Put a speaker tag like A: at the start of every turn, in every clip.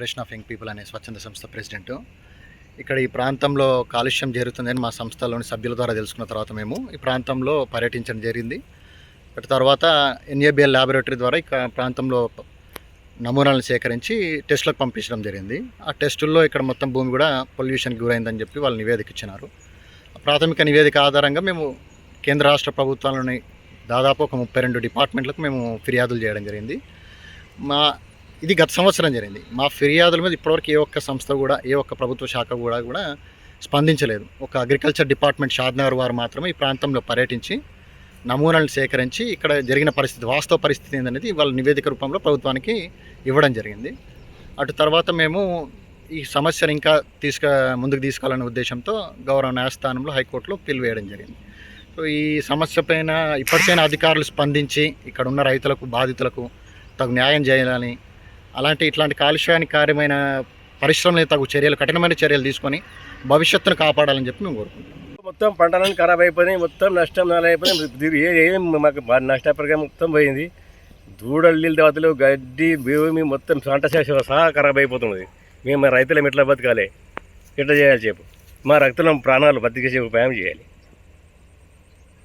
A: Federation of young people అనే స్వచ్ఛంద సంస్థ ప్రెసిడెంట్. ఇక్కడ ఈ ప్రాంతంలో కాలుష్యం జరుగుతుందని మా సంస్థలోని సభ్యుల ద్వారా తెలుసుకున్న తర్వాత మేము ఈ ప్రాంతంలో పర్యటించడం జరిగింది. బట్ తర్వాత ఎన్ఏబిఎల్ ల్యాబొరేటరీ ద్వారా ఇక ప్రాంతంలో నమూనాలను సేకరించి టెస్టులకు పంపించడం జరిగింది. ఆ టెస్టుల్లో ఇక్కడ మొత్తం భూమి కూడా పొల్యూషన్కి గురైందని చెప్పి వాళ్ళు నివేదిక ఇచ్చినారు. ప్రాథమిక నివేదిక ఆధారంగా మేము కేంద్ర రాష్ట్ర ప్రభుత్వాలని దాదాపు ఒక ముప్పై రెండు డిపార్ట్మెంట్లకు మేము ఫిర్యాదులు చేయడం జరిగింది. మా ఇది గత సంవత్సరం జరిగింది. మా ఫిర్యాదుల మీద ఇప్పటివరకు ఏ ఒక్క సంస్థ కూడా ఏ ఒక్క ప్రభుత్వ శాఖ కూడా కూడా స్పందించలేదు. ఒక అగ్రికల్చర్ డిపార్ట్మెంట్ షాద్నగర్ వారు మాత్రమే ఈ ప్రాంతంలో పర్యటించి నమూనాలను సేకరించి ఇక్కడ జరిగిన పరిస్థితి వాస్తవ పరిస్థితి ఏందనేది వాళ్ళ నివేదిక రూపంలో ప్రభుత్వానికి ఇవ్వడం జరిగింది. అటు తర్వాత మేము ఈ సమస్యను ఇంకా తీసుక ముందుకు తీసుకెళ్ళనే ఉద్దేశంతో గౌరవ న్యాయస్థానంలో హైకోర్టులో పిల్లు వేయడం జరిగింది. సో ఈ సమస్య పైన ఇప్పటికైనా అధికారులు స్పందించి ఇక్కడ ఉన్న రైతులకు బాధితులకు తగు న్యాయం చేయాలని అలాంటి ఇట్లాంటి కాలుష్యానికి కార్యమైన పరిశ్రమలు తగు చర్యలు కఠినమైన చర్యలు తీసుకొని భవిష్యత్తును కాపాడాలని చెప్పి మేము కోరుకుంటున్నాం.
B: మొత్తం పంటలన్నీ ఖరాబ్ అయిపోయినాయి మొత్తం నష్టం నాలు ఏం మాకు నష్టపరిగా మొత్తం పోయింది. దూడలు నీళ్ళు దేవతలు గడ్డి భూమి మొత్తం పంట శేషం సహా ఖరాబ్ అయిపోతున్నది. మేము రైతులం ఎట్లా బతకాలి? ఎట్లా చేయాలి చెప్పు? మా రక్తంలో ప్రాణాలు బతికేసే ఉపాయం చేయాలి.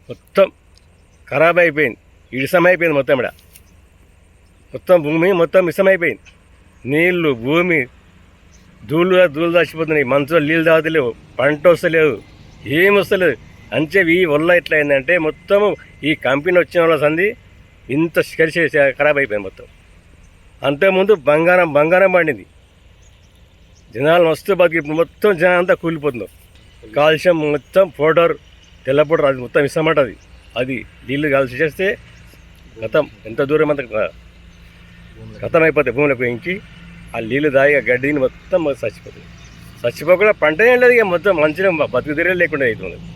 B: మొత్తం ఖరాబ్ అయిపోయింది. ఇడిసమైపోయింది మొత్తం ఇక్కడ మొత్తం భూమి మొత్తం ఇసమైపోయింది నీళ్ళు భూమి ధూళు ధూళు దాచిపోతున్నాయి. మంచులో నీళ్ళు తాగలేవు పంట వస్తలేవు ఏం వస్తలేదు. అంచే ఈ వల్ల ఎట్లా అయిందంటే మొత్తం ఈ కంపెనీ వచ్చిన వాళ్ళ సంది ఇంత కలిసి ఖరాబ్ అయిపోయింది మొత్తం. అంతకుముందు బంగారం బంగారం పండింది. జనాలు వస్తూ బతికి ఇప్పుడు మొత్తం జనం అంతా కూలిపోతున్నారు. కాల్షియం మొత్తం పౌడర్ తెల్ల పౌడర్ అది మొత్తం ఇస్తామంటది అది నీళ్ళు కలిసి చేస్తే గతం ఎంత దూరం అంత గతం అయిపోతాయి భూమిలోకి ఇంకి ఆ నీళ్ళు దాగి ఆ గడ్డిని మొత్తం చచ్చిపోతుంది చచ్చిపోకుండా పంట ఏం లేదు ఇక మొత్తం మంచిగా బతుకు తీరే లేకుండా అవుతుంది